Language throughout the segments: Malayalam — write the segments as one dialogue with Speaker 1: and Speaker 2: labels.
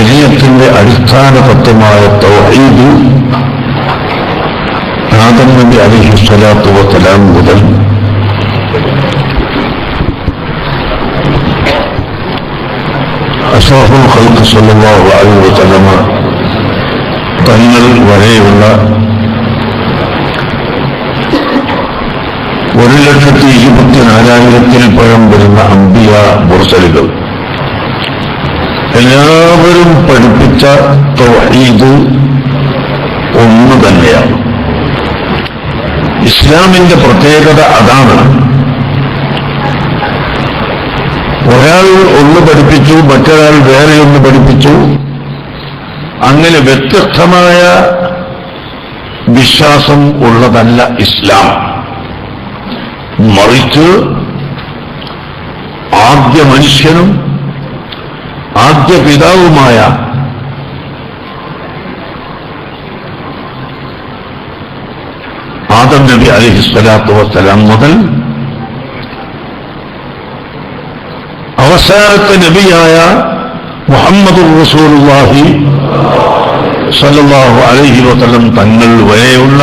Speaker 1: ശരീരത്തിന്റെ അടിസ്ഥാന തത്വമായ തൗഹീദ് ആദം നബി അലിഹി സ്വലാത്തു വസ്സലാം മുതൽ അഷറഫുൽ ഖൽഖ് സല്ലല്ലാഹു അലൈഹി വസല്ലമ തങ്ങൾ വരെയുള്ള ഒരു ലക്ഷത്തി ഇരുപത്തിനാലായിരത്തിൽ പഴം വരുന്ന അമ്പിയ മുർസലുകൾ. എല്ലാവരും പഠിപ്പിച്ച തൗഹീദ് ഒന്നു തന്നെയാണ്. ഇസ്ലാമിന്റെ പ്രത്യേകത അതാണ്. ഒരാൾ ഒന്ന് പഠിപ്പിച്ചു മറ്റൊരാൾ വേറെ ഒന്ന് പഠിപ്പിച്ചു. അങ്ങനെ വ്യത്യസ്തമായ വിശ്വാസം ഉള്ളതല്ല ഇസ്ലാം. മറിച്ച് ആദ്യ മനുഷ്യനും ആദ്യ പിതാവുമായ ആദം നബി അലഹി സ്വലാത്തു വസ്സലാം മുതൽ അവസാനത്തെ നബിയായ മുഹമ്മദ് റസൂലുള്ളാഹി സല്ലല്ലാഹു അലൈഹി വസല്ലം തങ്ങൾ വരെയുള്ള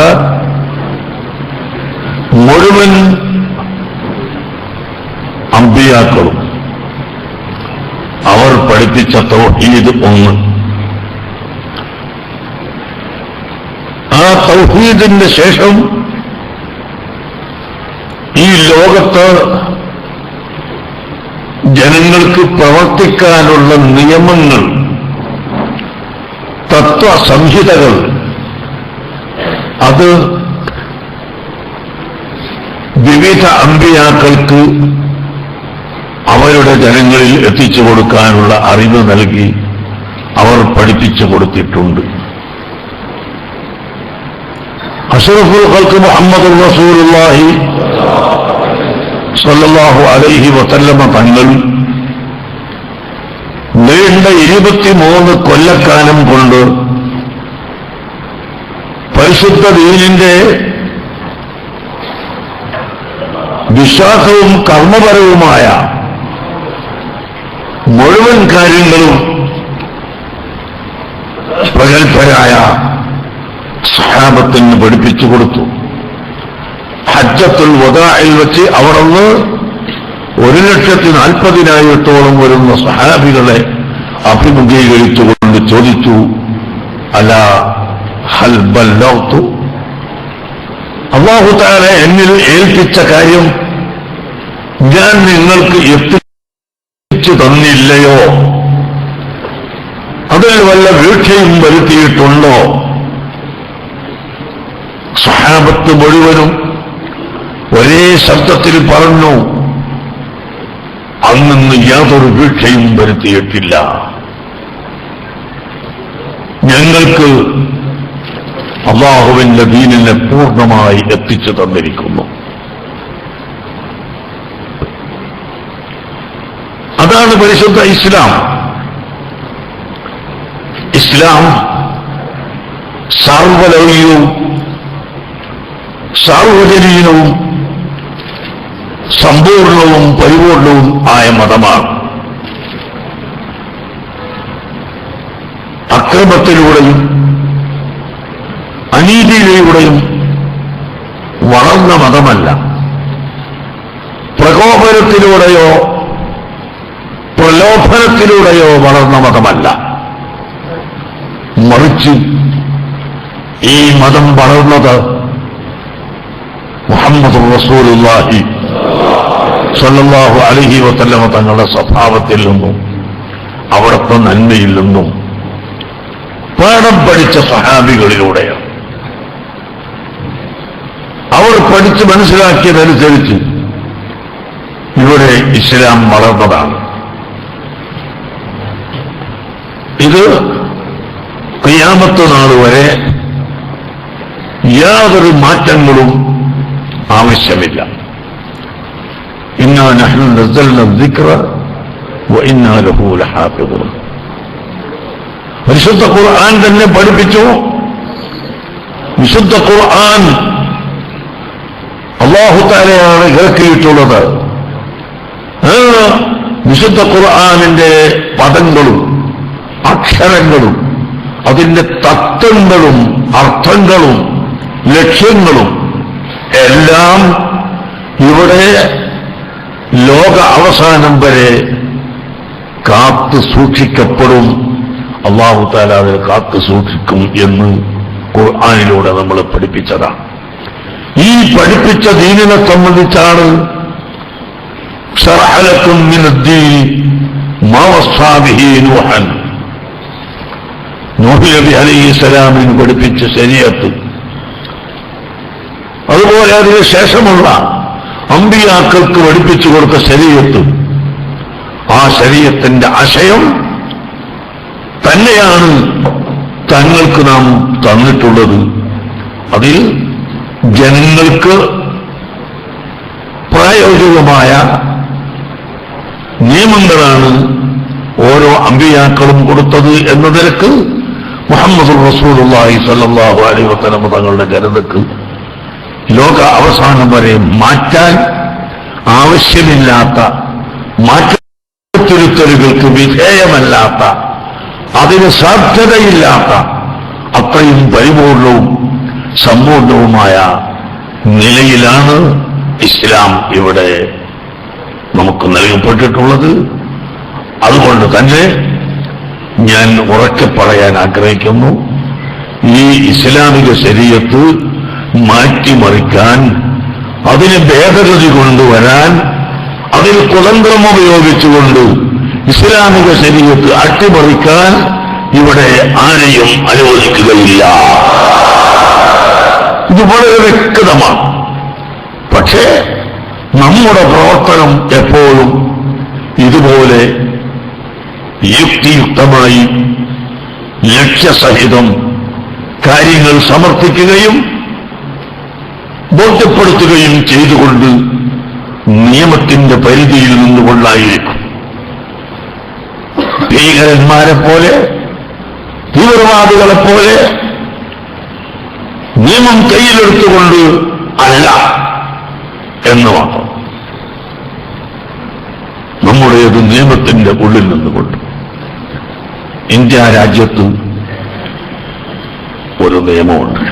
Speaker 1: മുഴുവൻ അമ്പിയാക്കളും അവർ പഠിപ്പിച്ച തൗഹീദ് ഒന്ന്. ആ തൗഹീദിന്റെ ശേഷം ഈ ലോകത്ത് ജനങ്ങൾക്ക് പ്രവർത്തിക്കാനുള്ള നിയമങ്ങൾ തത്വസംഹിതകൾ അത് വിവിധ അമ്പിയാക്കൾക്ക് അവരുടെ ജനങ്ങളിൽ എത്തിച്ചു കൊടുക്കാനുള്ള അറിവ് നൽകി അവർ പഠിപ്പിച്ചു കൊടുത്തിട്ടുണ്ട്. അഷറഫുൽ ഖൽക്ക് മുഹമ്മദ് റസൂലുള്ളാഹി സല്ലല്ലാഹു അലൈഹി വസല്ലമ തങ്ങൾ നീണ്ട ഇരുപത്തിമൂന്ന് കൊല്ലക്കാലം കൊണ്ട് പരിശുദ്ധ ദീനിന്റെ വിശ്വാസവും കർമ്മപരവുമായ മുഴുവൻ കാര്യങ്ങളും പ്രഗത്ഭരായ സഹാബത്തിന് പഠിപ്പിച്ചു കൊടുത്തു. ഹജ്ജത്തുൽ വദായിൽ വെച്ച് അവിടുന്ന് ഒരു ലക്ഷത്തി നാൽപ്പതിനായിരത്തോളം വരുന്ന സഹാബികളെ അഭിമുഖീകരിച്ചുകൊണ്ട് ചോദിച്ചു അല ഹൽബല്ലോത്തു ബല്ലൗത്തു അള്ളാഹു എന്നിൽ ഏൽപ്പിച്ച കാര്യം ഞാൻ നിങ്ങൾക്ക് എത്തിച്ചു തന്നില്ലയോ? അതിൽ വല്ല വീഴ്ചയും വരുത്തിയിട്ടുണ്ടോ? സഹാബത്ത് മുഴുവനും ഒരേ ശബ്ദത്തിൽ പറഞ്ഞു അന്നു യാതൊരു വീഴ്ചയും വരുത്തിയിട്ടില്ല. ഞങ്ങൾക്ക് അള്ളാഹുവിന്റെ ദീനിനെ പൂർണമായി എത്തിച്ചു തന്നിരിക്കുന്നു. അതാണ് പരിശുദ്ധ ഇസ്ലാം? ഇസ്ലാം സാർവലൗകികവും സാർവജനീനവും സമ്പൂർണവും പരിപൂർണവും ആയ മതമാണ്. അക്രമത്തിലൂടെയും അനീതിയിലൂടെയും വളർന്ന മതമല്ല. പ്രകോപനത്തിലൂടെയോ പ്രലോഭനത്തിലൂടെയോ വളർന്ന മതമല്ല മറിച്ച് ഈ മതം വളർന്നത് മുഹമ്മദ് റസൂലുള്ളാഹി സല്ലല്ലാഹു അലഹി വസല്ലമ തങ്ങളുടെ സ്വഭാവത്തിൽ നിന്നും അവിടുത്തെ നന്മയിൽ നിന്നും പാഠം പഠിച്ച സഹാബികളിലൂടെയാണ് അവർ പഠിച്ച് മനസ്സിലാക്കിയതനുസരിച്ച് ഇവിടെ ഇസ്ലാം വളർന്നതാണ്. ഇത് ക്രിയാമത്ത് നാൾ വരെ യാതൊരു മാറ്റങ്ങളും ആവശ്യമില്ല. ഇന്നാ നഹ്നു നസൽന ദിക്ര ഇന്നാ ലഹു ലഹാഫിദൂൻ. വിശുദ്ധ ഖുർആൻ തന്നെ പഠിപ്പിച്ചു. വിശുദ്ധ ഖുർആൻ അള്ളാഹുത്താലയാണ് ഇറക്കിയിട്ടുള്ളത്. വിശുദ്ധ ഖുർആാനിന്റെ പദങ്ങളും അക്ഷരങ്ങളും അതിന്റെ തത്വങ്ങളും അർത്ഥങ്ങളും ലക്ഷ്യങ്ങളും എല്ലാം ഇവിടെ ലോക അവസാനം വരെ കാത്തു സൂക്ഷിക്കപ്പെടും. അള്ളാഹു താല അതിൽ കാത്തു സൂക്ഷിക്കും എന്ന് ഖുർആാനിലൂടെ നമ്മൾ പഠിപ്പിച്ചതാണ് ഈ പഠിപ്പിച്ച ദീനിനെ സംബന്ധിച്ചാണ് ഷറഹലക്കും നൂഹ് നബി അലൈഹി സ്വലാമിന് പഠിപ്പിച്ച ശരീരത്ത് അതുപോലെ അതിന് ശേഷമുള്ള അമ്പിയാക്കൾക്ക് പഠിപ്പിച്ചു കൊടുത്ത ശരീരത്ത് ആ ശരീരത്തിന്റെ ആശയം തന്നെയാണ് തങ്ങൾക്ക് നാം തന്നിട്ടുള്ളത്. അതിൽ ജനങ്ങൾക്ക് പ്രായോഗികമായ നിയമങ്ങളാണ് ഓരോ അമ്പിയാക്കളും കൊടുത്തത് എന്ന നിലയ്ക്ക് മുഹമ്മദ് റസൂലുള്ളാഹി അള്ളാഹി അലൈഹി വസല്ലം തങ്ങളുടെ ജനതക്ക് ലോക അവസാനം വരെ മാറ്റാൻ ആവശ്യമില്ലാത്ത മാറ്റത്തിരുത്തലുകൾക്ക് വിധേയമല്ലാത്ത അതിന് സാധ്യതയില്ലാത്ത അത്രയും പരിപൂർണവും സമ്പൂർണവുമായ നിലയിലാണ് ഇസ്ലാം ഇവിടെ നമുക്ക് നൽകപ്പെട്ടിട്ടുള്ളത്. അതുകൊണ്ട് തന്നെ ഞാൻ ഉറക്കെ പറയാൻ ആഗ്രഹിക്കുന്നു. ഈ ഇസ്ലാമിക ശരീരത്ത് മാറ്റിമറിക്കാൻ അതിന് ഭേദഗതി കൊണ്ടുവരാൻ അതിൽ കുതന്ത്രം ഉപയോഗിച്ചുകൊണ്ട് ഇസ്ലാമിക ശരീരത്ത് അട്ടിമറിക്കാൻ ഇവിടെ ആരെയും അനുവദിക്കുകയില്ല. ഇത് വളരെ വ്യക്തമാണ്. പക്ഷേ നമ്മുടെ പ്രവർത്തനം എപ്പോഴും ഇതുപോലെ യുക്തിയുക്തമായി ലക്ഷ്യസഹിതം കാര്യങ്ങൾ സമർപ്പിക്കുകയും ബോധ്യപ്പെടുത്തുകയും ചെയ്തുകൊണ്ട് നിയമത്തിന്റെ പരിധിയിൽ നിന്നുകൊണ്ടായിരിക്കും. ഭീകരന്മാരെ പോലെ തീവ്രവാദികളെ പോലെ നിയമം കയ്യിലെടുത്തുകൊണ്ട് അല്ല എന്ന് മാത്രം. നമ്മുടേത് നിയമത്തിന്റെ ഉള്ളിൽ നിന്നുകൊണ്ട്. ഇന്ത്യ രാജ്യത്ത് ഒരു നിയമമുണ്ട്.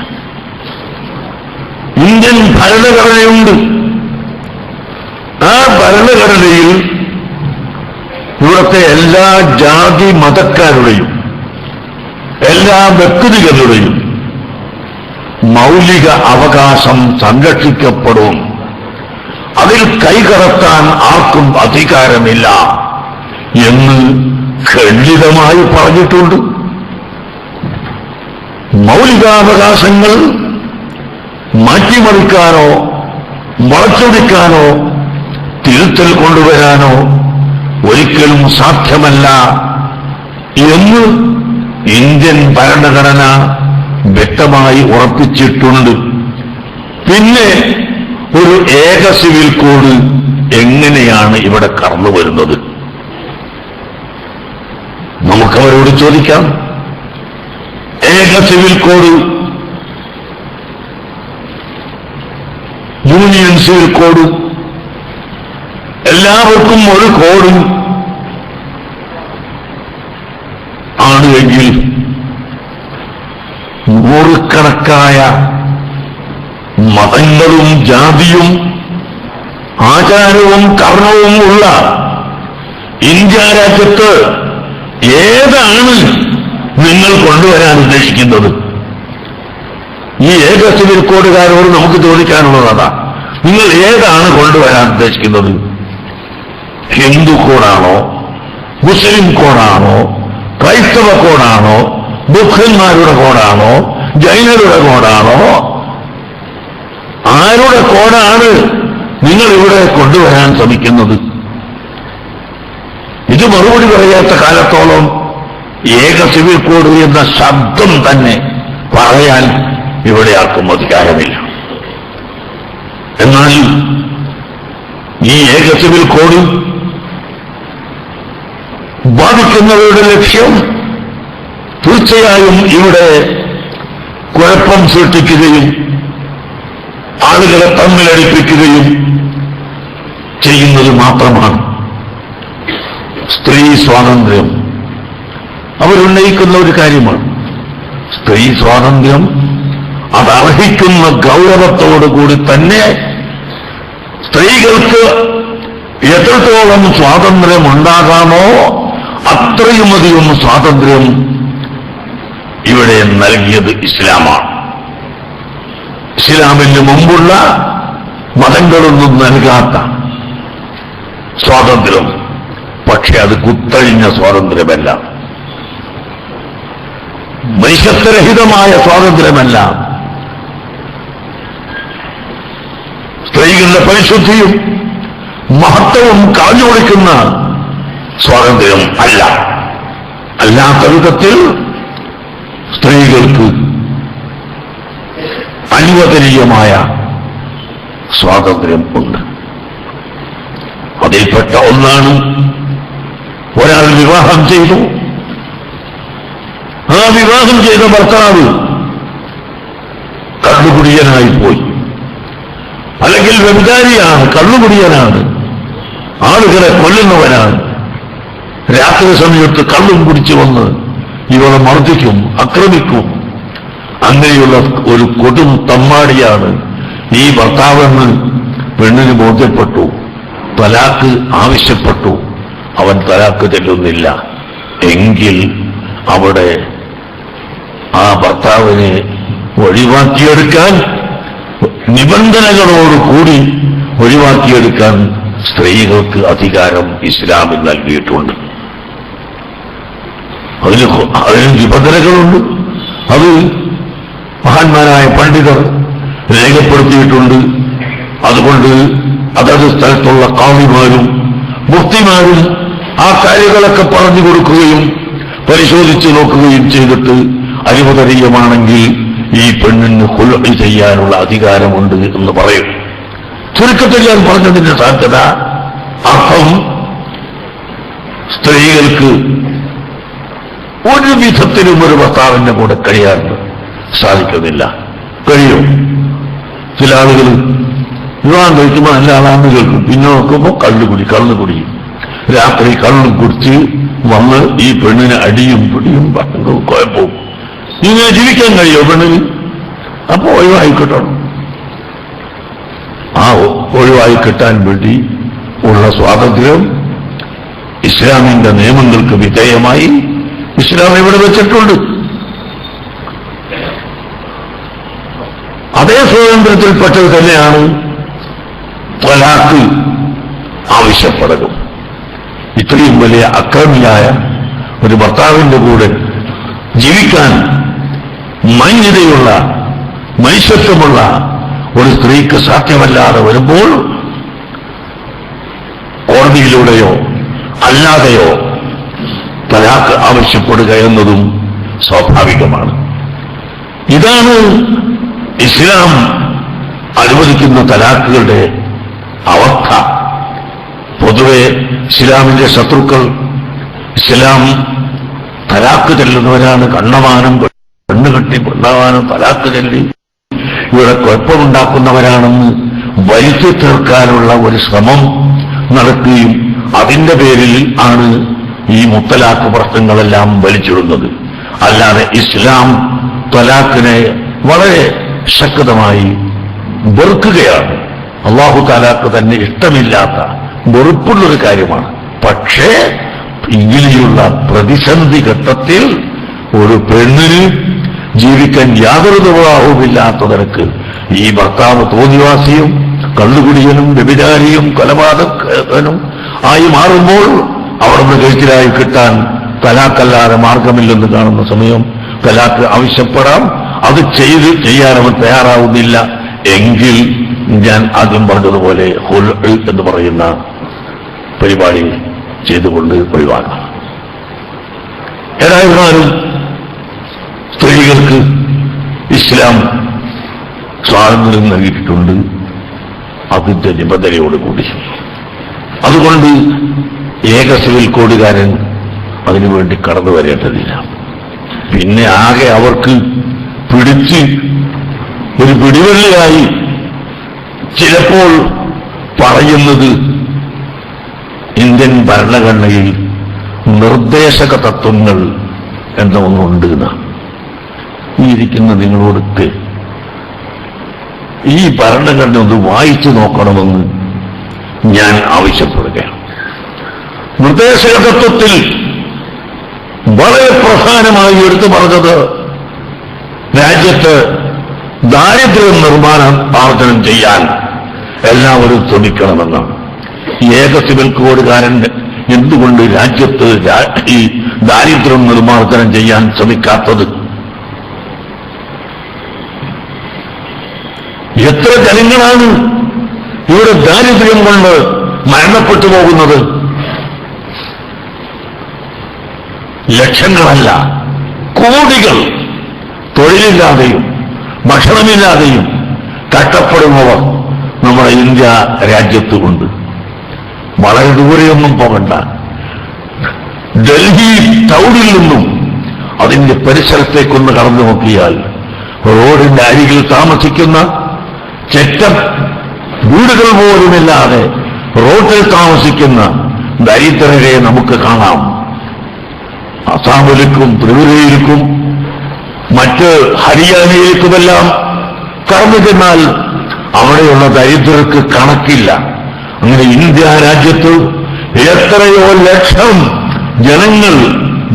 Speaker 1: ഇന്ത്യൻ ഭരണഘടനയുണ്ട്. ആ ഭരണഘടനയിൽ ഇവിടുത്തെ എല്ലാ ജാതി മതക്കാരുടെയും എല്ലാ വ്യക്തികളുടെയും മൗലിക അവകാശം സംരക്ഷിക്കപ്പെടും. അതിൽ കൈകടത്താൻ ആർക്കും അധികാരമില്ല എന്ന് ഖണ്ഡിതമായി പറഞ്ഞിട്ടുണ്ട്. മൗലികാവകാശങ്ങൾ മാറ്റിമറിക്കാനോ വളച്ചൊടിക്കാനോ തിരുത്തൽ കൊണ്ടുവരാനോ ഒരിക്കലും സാധ്യമല്ല എന്ന് ഇന്ത്യൻ ഭരണഘടന വ്യക്തമായി ഉറപ്പിച്ചിട്ടുണ്ട്. പിന്നെ ഒരു ഏക സിവിൽ കോഡ് എങ്ങനെയാണ് ഇവിടെ കടന്നു വരുന്നത്? നമുക്കവരോട് ചോദിക്കാം. ഏക സിവിൽ കോഡ് യൂണിയൻ ഒരു കോഡും എല്ലാവർക്കും ഒരു കോഡും ആണ് എങ്കിൽ നൂറുകണക്കായ മതങ്ങളും ജാതിയും ആചാരവും കർണവും ഉള്ള ഇന്ത്യ രാജ്യത്ത് ഏതാണ് നിങ്ങൾ കൊണ്ടുവരാൻ ഉദ്ദേശിക്കുന്നത്? ഈ ഏക സിവിൽ കോഡുകാരോട് നമുക്ക് ചോദിക്കാനുള്ളതാണ് നിങ്ങൾ ഏതാണ് കൊണ്ടുവരാൻ ഉദ്ദേശിക്കുന്നത്? ഹിന്ദു കോഡാണോ മുസ്ലിം കോഡാണോ ക്രൈസ്തവ കോഡാണോ ബുദ്ധന്മാരുടെ കോഡാണോ ജൈനരുടെ കോഡാണോ ആരുടെ കോഡാണ് നിങ്ങൾ ഇവിടെ കൊണ്ടുവരാൻ ശ്രമിക്കുന്നത്? ഇത് മറുപടി പറയാത്ത കാലത്തോളം ഏക സിവിൽ കോഡ് എന്ന ശബ്ദം തന്നെ പറയാൻ ഇവിടെ ആർക്കും അധികാരമില്ല. എന്നാൽ ഈ ഏകത്വത്തിൽ കോടി ബാധിക്കുന്നവരുടെ ലക്ഷ്യം തീർച്ചയായും ഇവിടെ കുഴപ്പം സൃഷ്ടിക്കുകയും ആളുകളെ തമ്മിലടിപ്പിക്കുകയും ചെയ്യുന്നത് മാത്രമാണ്. സ്ത്രീ സ്വാതന്ത്ര്യം. അവരുന്നയിക്കുന്ന ഒരു കാര്യമാണ്. സ്ത്രീ സ്വാതന്ത്ര്യം അതർഹിക്കുന്ന ഗൗരവത്തോടുകൂടി തന്നെ സ്ത്രീകൾക്ക് എത്രത്തോളം സ്വാതന്ത്ര്യം ഉണ്ടാകാമോ അത്രയും അധികം സ്വാതന്ത്ര്യം ഇവിടെ നൽകിയത് ഇസ്ലാമാണ്. ഇസ്ലാമിന് മുമ്പുള്ള മതങ്ങളൊന്നും നൽകാത്ത സ്വാതന്ത്ര്യം. പക്ഷെ അത് കുത്തഴിഞ്ഞ സ്വാതന്ത്ര്യമല്ല. മനുഷ്യത്വരഹിതമായ സ്വാതന്ത്ര്യമല്ല. സ്ത്രീകളുടെ പരിശുദ്ധിയും മഹത്വവും കളഞ്ഞൊളിക്കുന്ന സ്വാതന്ത്ര്യം അല്ല. അല്ലാത്ത വിധത്തിൽ സ്ത്രീകൾക്ക് അനുവദനീയമായ സ്വാതന്ത്ര്യം ഉണ്ട്. അതിൽപ്പെട്ട ഒന്നാണ് ഒരാൾ വിവാഹം ചെയ്തു. ആ വിവാഹം ചെയ്ത ഭർത്താവ് കള്ളുകുടിയനായി പോയി. അല്ലെങ്കിൽ വ്യഭിചാരിയാണ് കള്ളുകുടിയനാണ് ആളുകളെ കൊല്ലുന്നവനാണ്. രാത്രി സമയത്ത് കള്ളും കുടിച്ചു വന്ന് ഇവളെ മർദ്ദിക്കും ആക്രമിക്കും. അങ്ങനെയുള്ള ഒരു കൊടും തമ്മാടിയാണ് ഈ ഭർത്താവെന്ന് പെണ്ണിന് ബോധ്യപ്പെട്ടു. തലാക്ക് ആവശ്യപ്പെട്ടു. അവൻ തലാക്ക് തെല്ലുന്നില്ല എങ്കിൽ അവിടെ ആ ഭർത്താവിനെ ഒഴിവാക്കിയെടുക്കാൻ നിബന്ധനകളോടുകൂടി ഒഴിവാക്കിയെടുക്കാൻ സ്ത്രീകൾക്ക് അധികാരം ഇസ്ലാമിൽ നൽകിയിട്ടുണ്ട്. അതിന് അതിന് നിബന്ധനകളുണ്ട്. അത് മഹാന്മാരായ പണ്ഡിതർ രേഖപ്പെടുത്തിയിട്ടുണ്ട്. അതുകൊണ്ട് അതത് സ്ഥലത്തുള്ള കാവിമാരും മുക്തിമാരും ആ കാര്യങ്ങളൊക്കെ പറഞ്ഞു കൊടുക്കുകയും പരിശോധിച്ചു നോക്കുകയും ചെയ്തിട്ട് അനുവദനീയമാണെങ്കിൽ ഈ പെണ്ണിന് കൊല്ലി ചെയ്യാനുള്ള അധികാരമുണ്ട് എന്ന് പറയും. ചുരുക്കത്തിൽ ഞാൻ പറഞ്ഞതിന്റെ സാധ്യത അർത്ഥം സ്ത്രീകൾക്ക് ഒരു വിധത്തിലും ഒരു ഭർത്താവിന്റെ കൂടെ കഴിയാൻ സാധിക്കുന്നില്ല. കഴിയും. ചില ആളുകൾ വിവാഹം കഴിക്കുമ്പോൾ നല്ല ആളാണെന്ന് കേൾക്കും. പിന്നെ നോക്കുമ്പോൾ കള്ളുകുടി കള്ളുകുടി രാത്രി കള്ളും കുടിച്ച് വന്ന് ഈ പെണ്ണിന് അടിയും പിടിയും ഭക്ഷണവും കുഴപ്പവും. ഇങ്ങനെ ജീവിക്കാൻ കഴിയോ പെണ്ണിന്? അപ്പൊ ഒഴിവായി കിട്ടണം. ആ ഒഴിവായി കിട്ടാൻ വേണ്ടി ഉള്ള സ്വാതന്ത്ര്യം ഇസ്ലാമിന്റെ നിയമങ്ങൾക്ക് വിധേയമായി ഇസ്ലാം ഇവിടെ വെച്ചിട്ടുണ്ട്. അതേ സ്വാതന്ത്ര്യത്തിൽപ്പെട്ടത് തന്നെയാണ് തലാക്ക് ആവശ്യപ്പെടുക ഇത്രയും വലിയ അക്രമിയായ ഒരു ഭർത്താവിന്റെ കൂടെ ജീവിക്കാൻ മാന്യതയുള്ള മനുഷ്യത്വമുള്ള ഒരു സ്ത്രീക്ക് സാധ്യമല്ലാതെ വരുമ്പോൾ കോടതിയിലൂടെയോ അല്ലാതെയോ തലാക്ക് ആവശ്യപ്പെടുക എന്നതും സ്വാഭാവികമാണ്. ഇതാണ് ഇസ്ലാം അനുവദിക്കുന്ന തലാക്കുകളുടെ അവസ്ഥ. പൊതുവെ ഇസ്ലാമിന്റെ ശത്രുക്കൾ ഇസ്ലാം തലാക്ക് ചെല്ലുന്നവരാണ് കണ്ണമാനം കണ്ണുകെട്ടി കൊണ്ടാവാനും തലാക്ക് ചെല്ലി. ഇവിടെ കുഴപ്പമുണ്ടാക്കുന്നവരാണെന്ന് വരുത്തി തീർക്കാനുള്ള ഒരു ശ്രമം നടക്കുകയും അതിന്റെ പേരിൽ ആണ് ഈ മുത്തലാക്ക് പ്രശ്നങ്ങളെല്ലാം വലിച്ചിടുന്നത്. അല്ലാതെ ഇസ്ലാം തലാക്കിനെ വളരെ ശക്തമായി വെറുക്കുകയാണ്. അള്ളാഹു താലാക്ക് തന്നെ ഇഷ്ടമില്ലാത്ത വെറുപ്പുള്ളൊരു കാര്യമാണ്. പക്ഷേ ഇങ്ങനെയുള്ള പ്രതിസന്ധി ഘട്ടത്തിൽ ഒരു പെണ്ണിന് ജീവിക്കാൻ യാതൊരു നിർവാഹവുമില്ലാത്ത നിരക്ക് ഈ ഭർത്താവ് തോന്നിവാസിയും കള്ളുകുടിയനും വ്യഭിചാരിയും കൊലപാതകനും ആയി മാറുമ്പോൾ അവിടുന്ന് കഴിച്ചിലായി കിട്ടാൻ തലാക്കല്ലാതെ മാർഗമില്ലെന്ന് കാണുന്ന സമയം തലാക്ക് ആവശ്യപ്പെടാം. അത് ചെയ്ത് ചെയ്യാൻ അവൻ തയ്യാറാവുന്നില്ല. എങ്കിൽ ഞാൻ ആദ്യം പറഞ്ഞതുപോലെ ഹുൽ എന്ന് പറയുന്ന പരിപാടി ചെയ്തുകൊണ്ട് ഒഴിവാക്കണം. ഏതായിരുന്നാലും സ്ത്രീകൾക്ക് ഇസ്ലാം സ്വാതന്ത്ര്യം നൽകിയിട്ടുണ്ട് അതിന്റെ നിബന്ധനയോടുകൂടി. അതുകൊണ്ട് ഏക സിവിൽ കോഡുകാരൻ അതിനുവേണ്ടി കടന്നു വരേണ്ടതില്ല. പിന്നെ ആകെ അവർക്ക് പിടിച്ച് ഒരു പിടിവള്ളിയായി ചിലപ്പോൾ പറയുന്നത് ഇന്ത്യൻ ഭരണഘടനയിൽ നിർദ്ദേശക തത്വങ്ങൾ എന്ന ഒന്നുണ്ട് എന്നാണ് ഈ ഇരിക്കുന്ന നിങ്ങളോടൊക്കെ ഈ ഭരണഘടന ഒന്ന് വായിച്ചു നോക്കണമെന്ന് ഞാൻ ആവശ്യപ്പെടുകയാണ്. നിർദ്ദേശക തത്വത്തിൽ വളരെ പ്രധാനമായി എടുത്തു പറഞ്ഞത് രാജ്യത്ത് ദാരിദ്ര്യം നിർമ്മാണം ആർജനം ചെയ്യാൻ എല്ലാവരും ശ്രമിക്കണമെന്നാണ്. ഏക സിവിൽ കോഡുകാരൻ എന്തുകൊണ്ട് രാജ്യത്ത് ഈ ദാരിദ്ര്യം നിർമ്മാർജനം ചെയ്യാൻ ശ്രമിക്കാത്തത്? എത്ര ജനങ്ങളാണ് ഇവിടെ ദാരിദ്ര്യം കൊണ്ട് മരണപ്പെട്ടു പോകുന്നത്? ലക്ഷങ്ങളല്ല കോടികൾ. തൊഴിലില്ലാതെയും ഭക്ഷണമില്ലാതെയും കഷ്ടപ്പെടുന്നവർ നമ്മുടെ ഇന്ത്യ രാജ്യത്തുമുണ്ട്. വളരെ ദൂരെയൊന്നും പോകണ്ട. ഡൽഹി ടൗണിൽ നിന്നും അതിന്റെ പരിസരത്തേക്കൊന്ന് കടന്നു നോക്കിയാൽ റോഡിന്റെ അരികിൽ താമസിക്കുന്ന ചെറ്റ വീടുകൾ പോലുമില്ലാതെ റോഡിൽ താമസിക്കുന്ന ദരിദ്രരെ നമുക്ക് കാണാം. അസാമിലേക്കും ത്രിപുരയിലേക്കും മറ്റ് ഹരിയാനയിലേക്കുമെല്ലാം കടന്നു ചെന്നാൽ അവിടെയുള്ള ദരിദ്രർക്ക് കണക്കില്ല. അങ്ങനെ ഇന്ത്യ രാജ്യത്ത് എത്രയോ ലക്ഷം ജനങ്ങൾ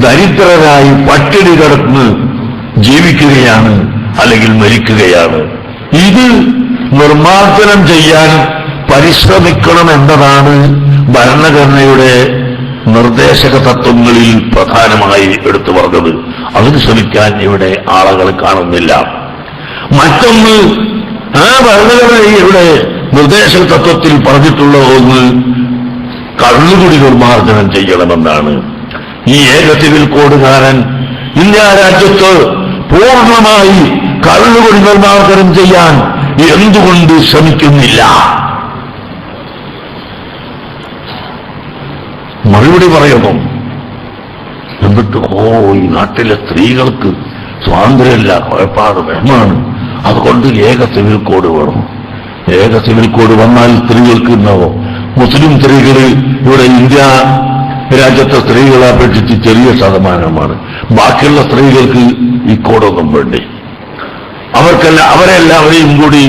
Speaker 1: ദരിദ്രരായി പട്ടിണി കിടന്ന് ജീവിക്കുകയാണ് അല്ലെങ്കിൽ മരിക്കുകയാണ്. ഇത് നിർമ്മാർജനം ചെയ്യാൻ പരിശ്രമിക്കണം എന്നതാണ് ഭരണഘടനയുടെ നിർദ്ദേശക തത്വങ്ങളിൽ പ്രധാനമായി എടുത്തു പറഞ്ഞത്. അതിന് ശ്രമിക്കാൻ ഇവിടെ ആളുകൾ കാണുന്നില്ല. മറ്റൊന്ന് ആ ഭരണഘടനയുടെ നിർദ്ദേശക തത്വത്തിൽ പറഞ്ഞിട്ടുള്ള ഒന്ന് കള്ളുകുടി നിർമ്മാർജനം ചെയ്യണമെന്നാണ്. ഈ ഏക സിവിൽ കോഡുകാരൻ ഇന്ത്യ രാജ്യത്ത് പൂർണമായി കള്ളുകുടി നിർമ്മാർജനം ചെയ്യാൻ എന്തുകൊണ്ട് ശ്രമിക്കുന്നില്ല? മറുപടി പറയുന്നു എന്നിട്ട് ഓ ഈ നാട്ടിലെ സ്ത്രീകൾക്ക് സ്വാതന്ത്ര്യമില്ല കുഴപ്പാട് വിഷമാണ് അതുകൊണ്ട് ഏക സിവിൽ കോഡ് വേണം. ഏക സിവിൽ കോഡ് വന്നാൽ സ്ത്രീകൾക്ക് ഉണ്ടാവോ മുസ്ലിം സ്ത്രീകൾ ഇവിടെ ഇന്ത്യ രാജ്യത്തെ സ്ത്രീകളെ അപേക്ഷിച്ച് ചെറിയ ശതമാനമാണ്. ബാക്കിയുള്ള സ്ത്രീകൾക്ക് ഈ കോഡൊന്നും വേണ്ടേ? അവർക്കല്ല അവരെല്ലാവരെയും കൂടി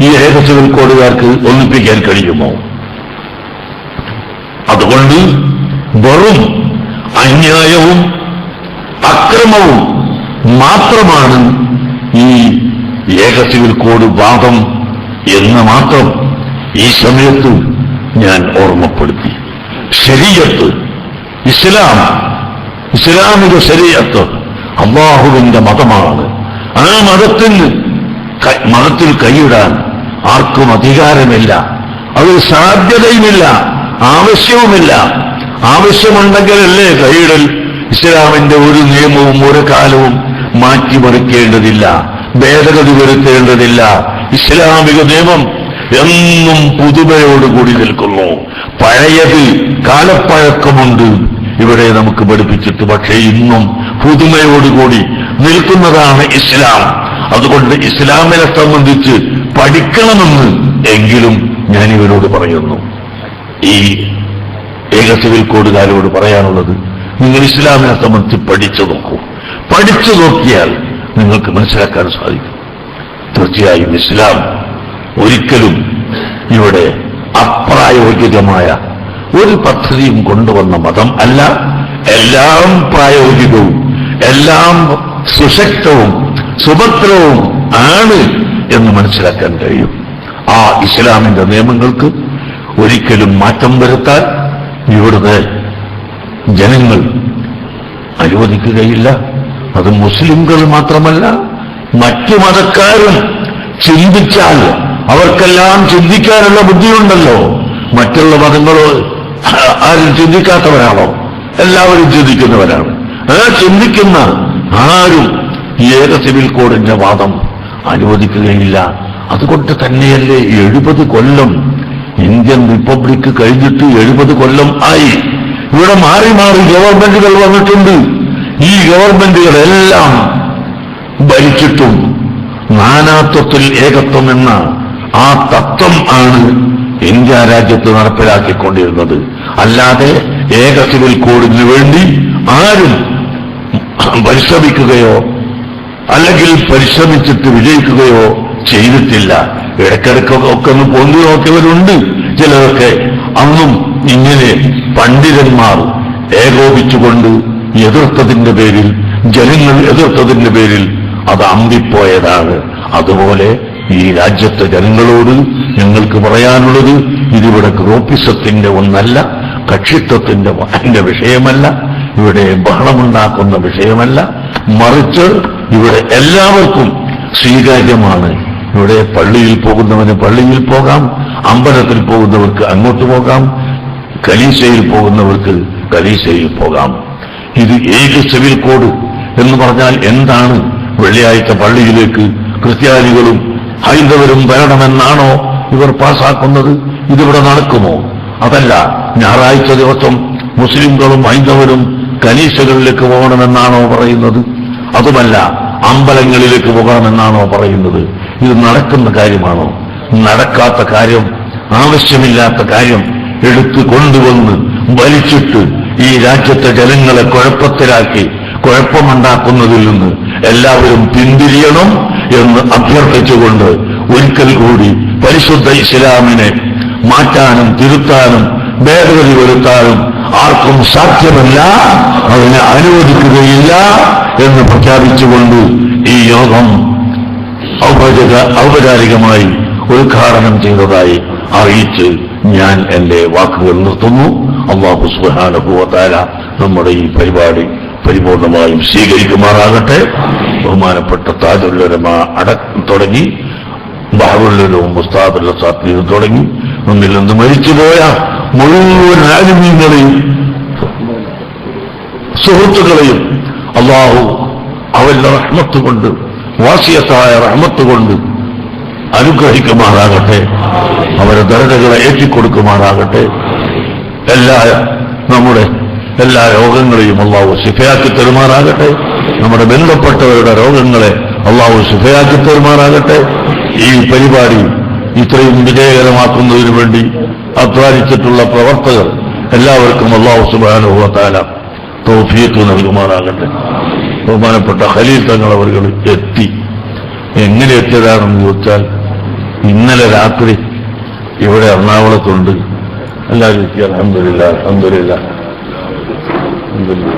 Speaker 1: ഈ ഏക സിവിൽ കോഡുകാർക്ക് ഒന്നിപ്പിക്കാൻ കഴിയുമോ? അതുകൊണ്ട് വെറും അന്യായവും അക്രമവും മാത്രമാണ് ഈ ഏക സിവിൽ കോഡ് വാദം എന്ന് മാത്രം ഈ സമയത്ത് ഞാൻ ഓർമ്മപ്പെടുത്തി. ശരീരത്ത് ഇസ്ലാം ഇസ്ലാമിക ശരീരത്ത് അള്ളാഹുവിന്റെ മതമാണ്. ആ മതത്തിൽ മതത്തിൽ കൈയിടാൻ ആർക്കും അധികാരമില്ല. അത് സാധ്യതയുമില്ല ആവശ്യവുമില്ല. ആവശ്യമുണ്ടെങ്കിലല്ലേ കൈയിടൽ ഇസ്ലാമിന്റെ ഒരു നിയമവും ഒരു കാലവും മാറ്റിമറിക്കേണ്ടതില്ല ഭേദഗതി വരുത്തേണ്ടതില്ല. ഇസ്ലാമിക നിയമം എന്നും പുതുമയോടുകൂടി നിൽക്കുന്നു. പഴയത് കാലപ്പഴക്കമുണ്ട്. ഇവിടെ നമുക്ക് പഠിപ്പിച്ചിട്ട് പക്ഷേ ഇന്നും പുതുമയോടുകൂടി നിൽക്കുന്നതാണ് ഇസ്ലാം. അതുകൊണ്ട് ഇസ്ലാമിനെ സംബന്ധിച്ച് പഠിക്കണമെന്ന് എങ്കിലും ഞാൻ ഇവരോട് പറയുന്നു. ഈ ഏക സിവിൽ കോഡുകാരോട് പറയാനുള്ളത് നിങ്ങൾ ഇസ്ലാമിനെ സംബന്ധിച്ച് പഠിച്ചു നോക്കൂ. പഠിച്ചു നോക്കിയാൽ നിങ്ങൾക്ക് മനസ്സിലാക്കാൻ സാധിക്കും. തീർച്ചയായും ഇസ്ലാം ഒരിക്കലും ഇവിടെ അപ്രായോഗികമായ ഒരു പദ്ധതിയും കൊണ്ടുവന്ന മതം അല്ല. എല്ലാം പ്രായോഗികവും എല്ലാം സുശക്തവും സുഭദ്രവും ആണ് എന്ന് മനസ്സിലാക്കാൻ കഴിയും. ആ ഇസ്ലാമിന്റെ നിയമങ്ങൾക്ക് ഒരിക്കലും മാറ്റം വരുത്താൻ ഇവിടുത്തെ ജനങ്ങൾ അനുവദിക്കുകയില്ല. അത് മുസ്ലിംകൾ മാത്രമല്ല മറ്റു മതക്കാരും ചിന്തിച്ചാൽ അവർക്കെല്ലാം ചിന്തിക്കാനുള്ള ബുദ്ധിയുണ്ടല്ലോ. മറ്റുള്ള മതങ്ങളോ ആരും ചിന്തിക്കാത്തവരാണോ? എല്ലാവരും ചിന്തിക്കുന്നവരാണ്. ആ ചിന്തിക്കുന്ന ആരും ഏക സിവിൽ കോഡിന്റെ വാദം അനുവദിക്കുകയില്ല. അതുകൊണ്ട് തന്നെയല്ലേ എഴുപത് കൊല്ലം ഇന്ത്യൻ റിപ്പബ്ലിക് കഴിഞ്ഞിട്ട് എഴുപത് കൊല്ലം ആയി. ഇവിടെ മാറി മാറി ഗവൺമെന്റുകൾ വന്നിട്ടുണ്ട്. ഈ ഗവൺമെന്റുകളെല്ലാം ഭരിച്ചിട്ടും നാനാത്വത്തിൽ ഏകത്വം എന്ന ആ തത്വം ആണ് ഇന്ത്യ രാജ്യത്ത് നടപ്പിലാക്കിക്കൊണ്ടിരുന്നത്. അല്ലാതെ ഏക സിവിൽ കോഡിന് വേണ്ടി ആരും പരിശ്രമിക്കുകയോ അല്ലെങ്കിൽ പരിശ്രമിച്ചിട്ട് വിജയിക്കുകയോ ചെയ്തിട്ടില്ല. ഇടയ്ക്കിടയ്ക്കൊക്കെ ഒക്കെ ഒന്ന് പൊന്തി നോക്കിയവരുണ്ട്. ചിലരൊക്കെ അന്നും ഇങ്ങനെ പണ്ഡിതന്മാർ ഏകോപിച്ചുകൊണ്ട് എതിർത്തതിന്റെ പേരിൽ ജനങ്ങൾ എതിർത്തതിന്റെ പേരിൽ അത് അമ്പിപ്പോയതാണ് അതുപോലെ ഈ രാജ്യത്തെ ജനങ്ങളോട് ഞങ്ങൾക്ക് പറയാനുള്ളത് ഇതിവിടെ ഗ്രോപ്പിസത്തിന്റെ ഒന്നല്ല കക്ഷിത്വത്തിന്റെ അതിന്റെ വിഷയമല്ല ഇവിടെ ബഹളമുണ്ടാക്കുന്ന വിഷയമല്ല. മറിച്ച് ഇവിടെ എല്ലാവർക്കും സ്വീകാര്യമാണ്. ഇവിടെ പള്ളിയിൽ പോകുന്നവന് പള്ളിയിൽ പോകാം അമ്പലത്തിൽ പോകുന്നവർക്ക് അങ്ങോട്ട് പോകാം കലീശയിൽ പോകുന്നവർക്ക് കലീശയിൽ പോകാം. ഇത് ഏക സിവിൽ കോഡ് എന്ന് പറഞ്ഞാൽ എന്താണ്? വെള്ളിയാഴ്ച പള്ളിയിലേക്ക് ക്രിസ്ത്യാനികളും ഹൈന്ദവരും വരണമെന്നാണോ ഇവർ പാസാക്കുന്നത്? ഇതിവിടെ നടക്കുമോ? അതല്ല ഞായറാഴ്ച ദിവസം മുസ്ലിംകളും ഹൈന്ദവരും കനീശകളിലേക്ക് പോകണമെന്നാണോ പറയുന്നത്? അതുമല്ല അമ്പലങ്ങളിലേക്ക് പോകണമെന്നാണോ പറയുന്നത്? ഇത് നടക്കുന്ന കാര്യമാണോ? നടക്കാത്ത കാര്യം ആവശ്യമില്ലാത്ത കാര്യം എടുത്തു കൊണ്ടുവന്ന് വലിച്ചിട്ട് ഈ രാജ്യത്തെ ജനങ്ങളെ കുഴപ്പത്തിലാക്കി കുഴപ്പമുണ്ടാക്കുന്നതിൽ നിന്ന് എല്ലാവരും പിന്തിരിയണം എന്ന് അഭ്യർത്ഥിച്ചുകൊണ്ട് ഒരിക്കൽ കൂടി പരിശുദ്ധ ഇസ്ലാമിനെ മാറ്റാനും തിരുത്താനും ഭേദഗതി വരുത്താനും ആർക്കും സാധ്യമല്ല അതിനെ അനുവദിക്കുകയില്ല എന്ന് പ്രഖ്യാപിച്ചുകൊണ്ട് ഈ യോഗം ഔപചാരിക ഔപചാരികമായി ഉദ്ഘാടനം ചെയ്തതായി അറിയിച്ച് ഞാൻ എന്റെ വാക്കുകൾ നിർത്തുന്നു. അള്ളാഹു സുഹാനുഭവത്താല നമ്മുടെ ഈ പരിപാടി പരിപൂർണമായും സ്വീകരിക്കുമാറാകട്ടെ. ബഹുമാനപ്പെട്ട താജുല്ലരമ അട തുടങ്ങി ബാബുല്ലരും മുസ്താദുല്ല സാത്വിയും തുടങ്ങി. ഒന്നിൽ നിന്ന് മരിച്ചുപോയ മുഴുവൻ ആലിമീങ്ങളെയും സുഹൃത്തുക്കളെയും അള്ളാഹു അവരുടെ റഹ്മത്ത് കൊണ്ട് വാസിയത്തായ റഹ്മത്ത് കൊണ്ട് അനുഗ്രഹിക്കുമാറാകട്ടെ. അവരെ ദരജകളെ ഏറ്റിക്കൊടുക്കുമാറാകട്ടെ. എല്ലാ നമ്മുടെ എല്ലാ രോഗങ്ങളെയും അള്ളാഹു ശിഫയാക്കി തരുമാറാകട്ടെ. നമ്മുടെ ബന്ധപ്പെട്ടവരുടെ രോഗങ്ങളെ അള്ളാഹു ശിഫയാക്കി തരുമാറാകട്ടെ. ഈ പരിപാടി ഇത്രയും വിജയകരമാക്കുന്നതിനു വേണ്ടി അധ്വാനിച്ചിട്ടുള്ള പ്രവർത്തകർ എല്ലാവർക്കും അള്ളാഹു സുബാനുഭവത്താല തോഫിയത്ത് നൽകുമാറാകട്ടെ. ബഹുമാനപ്പെട്ട ഖലീൽ തങ്ങൾ അവർ എത്തി. എങ്ങനെ എത്തിയതാണെന്ന് ചോദിച്ചാൽ ഇന്നലെ രാത്രി ഇവിടെ എറണാകുളത്തുണ്ട്. എല്ലാവരും അഹമ്മദില്ല അലഹമില്ല അലഹമില്ല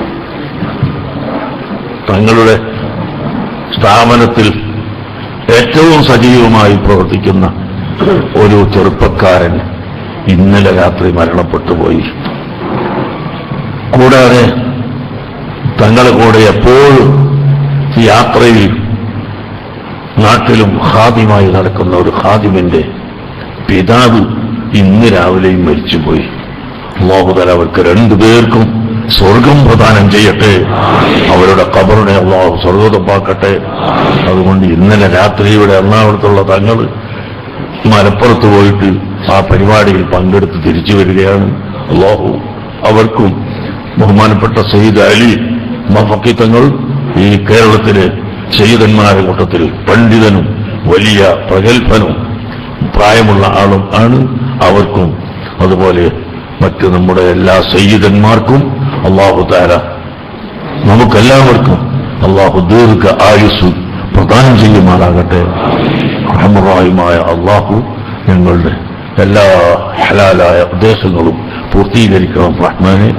Speaker 1: തങ്ങളുടെ സ്ഥാപനത്തിൽ ഏറ്റവും സജീവമായി പ്രവർത്തിക്കുന്ന ഒരു ചെറുപ്പക്കാരൻ ഇന്നലെ രാത്രി മരണപ്പെട്ടു പോയി. കൂടാതെ തങ്ങളുടെ കൂടെ എപ്പോഴും യാത്രയിൽ നാട്ടിലും ഹാദിമായി നടക്കുന്ന ഒരു ഹാദിമിന്റെ പിതാവ് ഇന്ന് രാവിലെയും മരിച്ചുപോയി. മോഹതല അവർക്ക് രണ്ടുപേർക്കും സ്വർഗം പ്രദാനം ചെയ്യട്ടെ. അവരുടെ കബറിനെ അള്ളാഹു സ്വർഗതപ്പാക്കട്ടെ അതുകൊണ്ട് ഇന്നലെ രാത്രി ഇവിടെ എറണാകുളത്തുള്ള തങ്ങൾ മലപ്പുറത്ത് പോയിട്ട് ആ പരിപാടിയിൽ പങ്കെടുത്ത് തിരിച്ചു വരികയാണ്. അള്ളാഹു അവർക്കും ബഹുമാനപ്പെട്ട സയ്യിദ് അലി മഫക്കി തങ്ങൾ ഈ കേരളത്തിലെ സയ്യിദന്മാരുടെ കൂട്ടത്തിൽ പണ്ഡിതനും വലിയ പ്രഗത്ഭനും പ്രായമുള്ള ആളും ആണ്. അവർക്കും അതുപോലെ മറ്റ് നമ്മുടെ എല്ലാ സയ്യിദന്മാർക്കും അള്ളാഹു താര നമുക്കെല്ലാവർക്കും അള്ളാഹു ദീർഘ ആയുസ് പ്രദാനം ചെയ്യുമാറാകട്ടെ. റഹമുറായുമായ അള്ളാഹു ഞങ്ങളുടെ എല്ലാ ഹലാലായ ഉദ്ദേശങ്ങളും പൂർത്തീകരിക്കണം റഹ്മാനെ.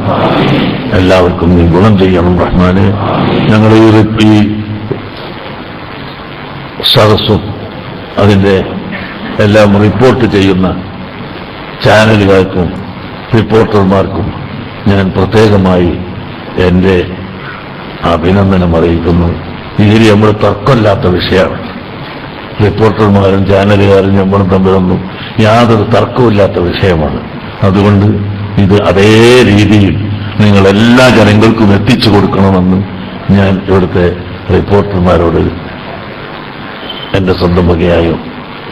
Speaker 1: എല്ലാവർക്കും നീ ഗുണം ചെയ്യണം റഹ്മാനെ. ഞങ്ങൾ ഈ സദസ്സും അതിന്റെ എല്ലാം റിപ്പോർട്ട് ചെയ്യുന്ന ചാനലുകാർക്കും റിപ്പോർട്ടർമാർക്കും ഞാൻ പ്രത്യേകമായി എന്റെ അഭിനന്ദനം അറിയിക്കുന്നു. ഇതിൽ നമ്മൾ തർക്കമില്ലാത്ത വിഷയമാണ്. റിപ്പോർട്ടർമാരും ചാനലുകാരും നമ്മളും തമ്മിലൊന്നും യാതൊരു തർക്കമില്ലാത്ത വിഷയമാണ്. അതുകൊണ്ട് ഇത് അതേ രീതിയിൽ നിങ്ങൾ എല്ലാ ജനങ്ങൾക്കും എത്തിച്ചു കൊടുക്കണമെന്ന് ഞാൻ ഇവിടുത്തെ റിപ്പോർട്ടർമാരോട് എന്റെ സ്വന്തം വകയായും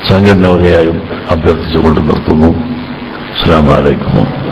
Speaker 1: സംഘടന വകയായും അഭ്യർത്ഥിച്ചുകൊണ്ട് നിർത്തുന്നു. അസ്സാം വലൈക്കും